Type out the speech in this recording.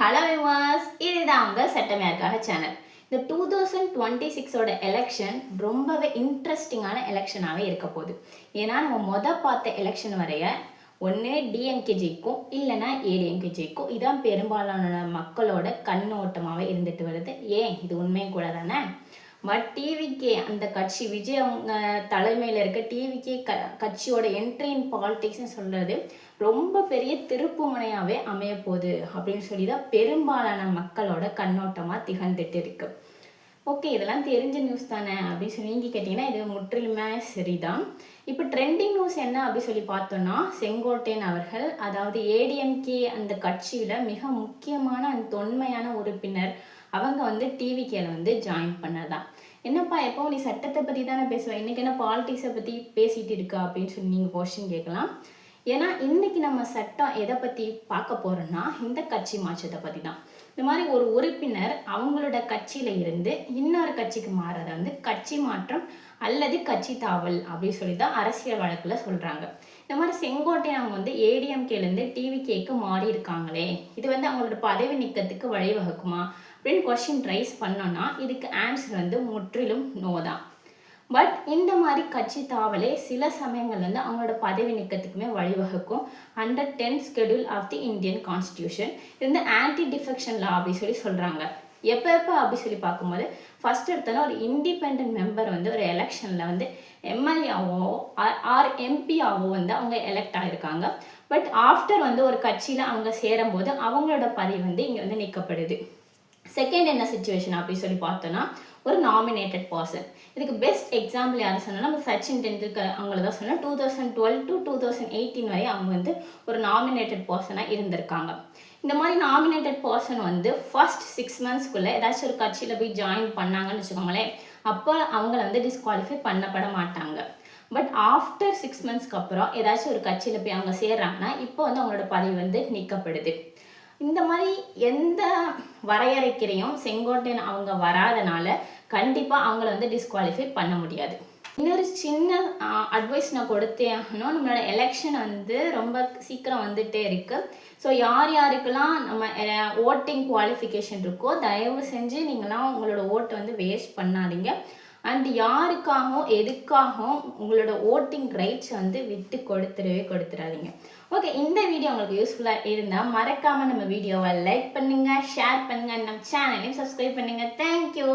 Hello விவாஸ் இதுதான் உங்கள் சட்டமேற்காக சேனல் இந்த டூ தௌசண்ட் டுவெண்ட்டி சிக்ஸோட எலெக்ஷன் ரொம்பவே இன்ட்ரெஸ்டிங்கான எலெக்ஷனாகவே இருக்க போகுது. ஏன்னா நம்ம மொதல் பார்த்த எலெக்ஷன் வரைய ஒன்று டிஎம்கே ஜெயிக்கும் இல்லைன்னா ஏடிஎம்கே ஜெயிக்கும். இதான் பெரும்பாலான மக்களோட கண்ணோட்டமாகவே இருந்துட்டு வருது. ஏன்? இது உண்மையும் கூட தானே? பட் டிவிக்கே அந்த கட்சி விஜய் அவங்க தலைமையில் இருக்க டிவிக்கே க கட்சியோட என்ட்ரி இன் பாலிடிக்ஸ்னு சொல்கிறது ரொம்ப பெரிய திருப்பு முனையாகவே அமைய போகுது அப்படின்னு சொல்லி தான் பெரும்பாலான மக்களோட கண்ணோட்டமாக திகழ்ந்துட்டு இருக்கு. ஓகே இதெல்லாம் தெரிஞ்ச நியூஸ் தானே அப்படின்னு சொல்லி நீங்கள் கேட்டிங்கன்னா இது முற்றிலுமே சரிதான். இப்போ ட்ரெண்டிங் நியூஸ் என்ன அப்படி சொல்லி பார்த்தோன்னா செங்கோட்டையன் அவர்கள் அதாவது ஏடிஎம்கே அந்த கட்சியில் மிக முக்கியமான அந்த தொன்மையான உறுப்பினர் அவங்க வந்து டிவிகேல வந்து ஜாயின் பண்ணதான் என்னப்பா எப்போ நீ சட்டத்தை பற்றி தானே பேசுவேன் இன்றைக்கி என்ன பாலிட்டிக்ஸை பற்றி பேசிகிட்டு இருக்கா அப்படின்னு சொல்லி நீங்கள் கொஸ்டின் கேட்கலாம். ஏன்னா இன்னைக்கு நம்ம சட்டம் எதை பற்றி பார்க்க போகிறோன்னா இந்த கட்சி மாற்றத்தை பற்றி தான். இந்த மாதிரி ஒரு உறுப்பினர் அவங்களோட கட்சியில இருந்து இன்னொரு கட்சிக்கு மாறத வந்து கட்சி மாற்றம் அல்லது கட்சி தாவல் அப்படின்னு சொல்லி தான் அரசியல் வழக்கில் சொல்கிறாங்க இந்த மாதிரி செங்கோட்டை அவங்க வந்து ஏடிஎம்கேலேருந்து டிவிகேக்கு மாறி இருக்காங்களே இது வந்து அவங்களோட பதவி நீக்கத்துக்கு வழிவகுக்குமா அப்படின்னு கொஷின் ரைஸ் பண்ணோன்னா இதுக்கு ஆன்சர் வந்து முற்றிலும் நோ தான். பட் இந்த மாதிரி கட்சி தாவலே சில சமயங்கள் வந்து அவங்களோட பதவி நீக்கத்துக்குமே வழிவகுக்கும் under tenth schedule of the Indian constitution இது வந்து ஆன்டி டிஃபெக்ஷன் லா அப்படின்னு சொல்லி சொல்கிறாங்க எப்போ எப்போ அப்படி சொல்லி பார்க்கும்போது ஃபஸ்ட் எடுத்தாலும் ஒரு இண்டிபெண்ட் மெம்பர் வந்து ஒரு எலெக்ஷனில் வந்து எம்எல்ஏவோ ஆர் எம்பியாவோ வந்து அவங்க எலெக்ட் ஆகிருக்காங்க பட் ஆஃப்டர் வந்து ஒரு கட்சியில் அவங்க சேரும்போது அவங்களோட பதவி வந்து இங்கே வந்து நீக்கப்படுது. செகண்ட் என்ன சுச்சுவேஷன் அப்படின்னு சொல்லி பார்த்தோன்னா ஒரு நாமினேட்டட் பர்சன் இதுக்கு பெஸ்ட் எக்ஸாம்பிள் யார் சொன்னால் நம்ம சச்சின் டெண்டுல்கர் அவங்கள தான் சொன்னால் two thousand twelve to two thousand eighteen வரை அவங்க வந்து ஒரு நாமினேட்டட் பர்சனாக இருந்திருக்காங்க. இந்த மாதிரி நாமினேட்டட் பர்சன் வந்து ஃபர்ஸ்ட் சிக்ஸ் மந்த்ஸ்க்குள்ளே ஏதாச்சும் ஒரு கட்சியில் போய் ஜாயின் பண்ணாங்கன்னு வச்சுக்கோங்களேன் அப்போ அவங்கள வந்து டிஸ்குவாலிஃபை பண்ணப்பட மாட்டாங்க. பட் ஆஃப்டர் சிக்ஸ் மந்த்ஸ்க்கு அப்புறம் ஏதாச்சும் ஒரு கட்சியில் போய் அவங்க சேர்றாங்கன்னா இப்போ வந்து அவங்களோட பதவி வந்து நீக்கப்படுது. இந்த மாதிரி எந்த வரையறைக்கிறையும் செங்கோட்டையன் அவங்க வராதனால கண்டிப்பாக அவங்கள வந்து டிஸ்குவாலிஃபை பண்ண முடியாது. இன்னொரு சின்ன அட்வைஸ் நான் கொடுத்தேன்னா நம்மளோட எலெக்ஷன் வந்து ரொம்ப சீக்கிரம் வந்துட்டே இருக்குது ஸோ யார் யாருக்கெல்லாம் நம்ம ஓட்டிங் குவாலிஃபிகேஷன் இருக்கோ தயவு செஞ்சு நீங்களாம் உங்களோட ஓட்டு வந்து வேஸ்ட் பண்ணாதீங்க. அண்ட் யாருக்காகவும் எதுக்காகவும் உங்களோட ஓட்டிங் ரைட்ஸ் வந்து விட்டு கொடுத்துடவே கொடுத்துடாதீங்க. ஓகே இந்த வீடியோ உங்களுக்கு யூஸ்ஃபுல்லாக இருந்தால் மறக்காமல் நம்ம வீடியோவை லைக் பண்ணுங்கள் ஷேர் பண்ணுங்கள் நம்ம சேனலையும் சப்ஸ்கிரைப் பண்ணுங்கள் தேங்க்யூ